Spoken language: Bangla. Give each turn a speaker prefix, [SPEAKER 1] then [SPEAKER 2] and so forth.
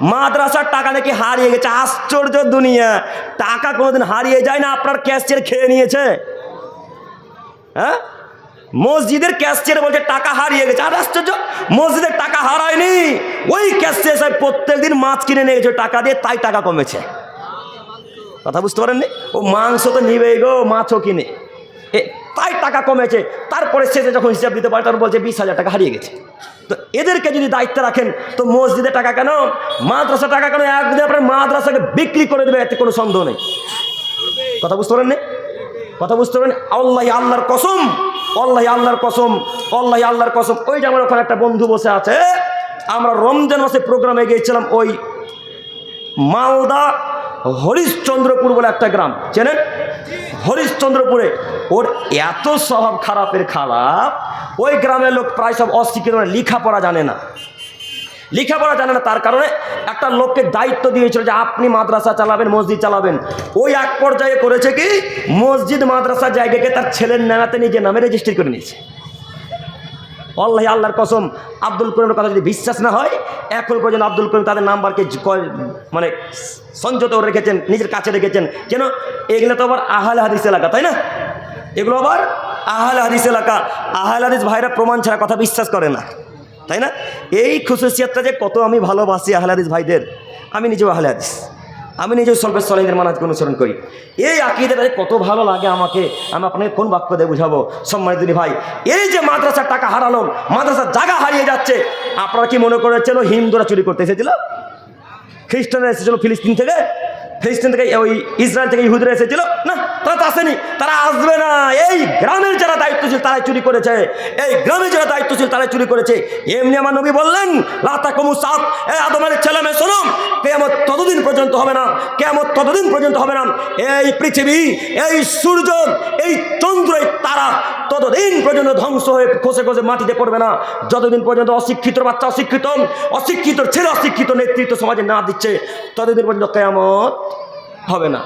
[SPEAKER 1] মাদ্রাসার টাকা নাকি হারিয়ে গেছে। আশ্চর্য দুনিয়া। টাকা কোনোদিন হারিয়ে যায় না, আপনার ক্যাশিয়ার খেয়ে নিয়েছে। হ্যাঁ? মসজিদের ক্যাশিয়ার বলছে, টাকা হারিয়ে গেছে। আর আশ্চর্য, মসজিদের টাকা হারায়নি। ওই ক্যাশিয়ার সাহেব প্রত্যেক দিন মাছ কিনে নিয়ে গেছে, টাকা দিয়ে তাই টাকা কমেছে। কথা বুঝতে পারেননি? ও মাংস তো নিবেই গো, মাছও কিনে। তাই টাকা কমেছে। তারপরে শেষে যখন হিসাব দিতে পারে, তখন বলছে, বিশ হাজার টাকা হারিয়ে গেছে। তো এদেরকে যদি দায়িত্ব রাখেন, তো মসজিদে টাকা কেন? মাদ্রাসা টাকা কেন? একদিন আপনার মাদ্রাসাকে বিক্রি করে দেবে, এতে কোনো সন্দেহ নেই। কথা বুঝতে পারেন নি? কথা বুঝতে পারেন আল্লাহ আল্লাহর কসম আল্লাহ আল্লাহর কসম আল্লাহ আল্লাহর কসম। ওই যে আমার ওখানে একটা বন্ধু বসে আছে, আমরা রমজান মাসে প্রোগ্রামে গিয়েছিলাম, ওই মালদা হরিশ্চন্দ্রপুর বলে একটা গ্রাম। চেনেন? হরিশ্চন্দ্রপুরে। ওর এত স্বভাব খারাপের খারাপ ওই গ্রামের লোক প্রায় সব অশিক্ষিত মানে লেখাপড়া জানে না। লেখাপড়া জানে না, তার কারণে একটা লোককে দায়িত্ব দিয়েছিল যে আপনি মাদ্রাসা চালাবেন, মসজিদ চালাবেন। ওই এক পর্যায়ে করেছে কি, মসজিদ মাদ্রাসা জায়গাকে তার ছেলের নামাতে নিজের নামে রেজিস্ট্রি করে নিয়েছে। আল্লাহ আল্লাহর কসম, আব্দুল করিমের কথা যদি বিশ্বাস না হয়, এখন পর্যন্ত আব্দুল করিম তাদের নাম্বারকে মানে সঞ্চত রেখেছেন, নিজের কাছে রেখেছেন। কেন? এগুলো তো আবার আহাল হাদিস এলাকা তাই না? এগুলো আবার আহাল হাদিস এলাকা। আহাল হাদিস ভাইরা প্রমাণ ছাড়া কথা বিশ্বাস করে না। তাই না? এই খুশুসিয়াতটা যে কত আমি ভালোবাসি আহলে হাদিস ভাইদের। আমি নিজেও আহলে হাদিস। আমি নিজেও সলভের সলাইদের মানাজকে অনুসরণ করি। এই আকিদাটা কত ভালো লাগে আমাকে, আমি আপনাকে কোন বাক্য দিয়ে বুঝাবো? সম্মানিত ভাই, এই যে মাদ্রাসার টাকা হারালো, মাদ্রাসার জায়গা হারিয়ে যাচ্ছে, আপনারা কি মনে করেছেন ও হিন্দুরা চুরি করতে এসেছিল? খ্রিস্টানরা এসেছিল ফিলিস্তিন থেকে? ফিলিস্তিন থেকে ওই ইসরায়েল থেকে ইহুদিরা এসেছিল, না, তারা তো আসেনি, তারা আসবে না। এই গ্রামের যারা দায়িত্বশীল, তারাই চুরি করেছে। এই গ্রামের যারা দায়িত্বশীল, তারাই চুরি করেছে। এমনি আমার নবী বললেন লাতা কমু সাপ এ আদমের ছেলে মেয়ে শোনো কেমন ততদিন পর্যন্ত হবে না কেমন ততদিন পর্যন্ত হবে না। এই পৃথিবী, এই সূর্য, এই চন্দ্র, এই তারা ততদিন পর্যন্ত ধ্বংস হয়ে খসে খসে মাটিতে পড়বে না। যতদিন পর্যন্ত অশিক্ষিত বাচ্চা অশিক্ষিত অশিক্ষিত ছেলে অশিক্ষিত নেতৃত্ব সমাজে না দিচ্ছে, ততদিন পর্যন্ত কেয়ামত হবে না।